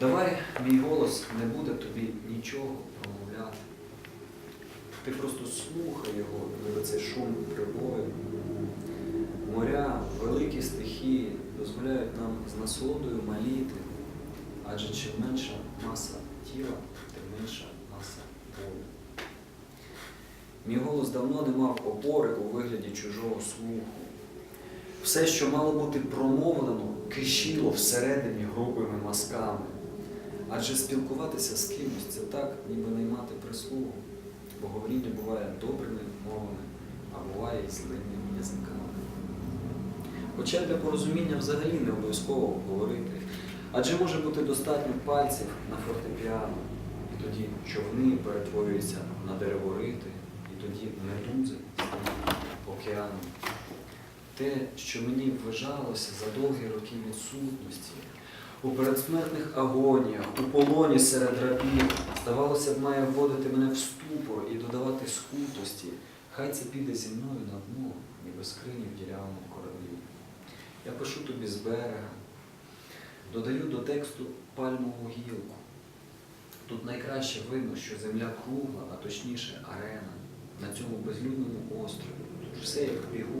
Давай мій голос не буде тобі нічого промовляти. Ти просто слухай його, ніби цей шум прибою. Моря, великі стихії дозволяють нам з насолодою маліти, адже чим менша маса тіла, тим менша маса болю. Мій голос давно не мав опори у вигляді чужого слуху. Все, що мало бути промовлено, кишіло всередині грубими мазками. Адже спілкуватися з кимось це так, ніби наймати прислугу, бо говоріння буває добрими мовами, а буває і злими язиками. Хоча для порозуміння взагалі не обов'язково говорити, адже може бути достатньо пальців на фортепіано, і тоді човни перетворюються на дереворити, і тоді медузи стають океаном. Те, що мені вважалося за довгі роки відсутності, у передсмертних агоніях, у полоні серед рабів, здавалося б, має вводити мене в ступор і додавати скутості. Хай це піде зі мною на дно, ніби скрині в дірявому кораблі. Я пишу тобі з берега, додаю до тексту пальмову гілку. Тут найкраще видно, що земля кругла, а точніше арена, на цьому безлюдному острові. Тут все як бігу.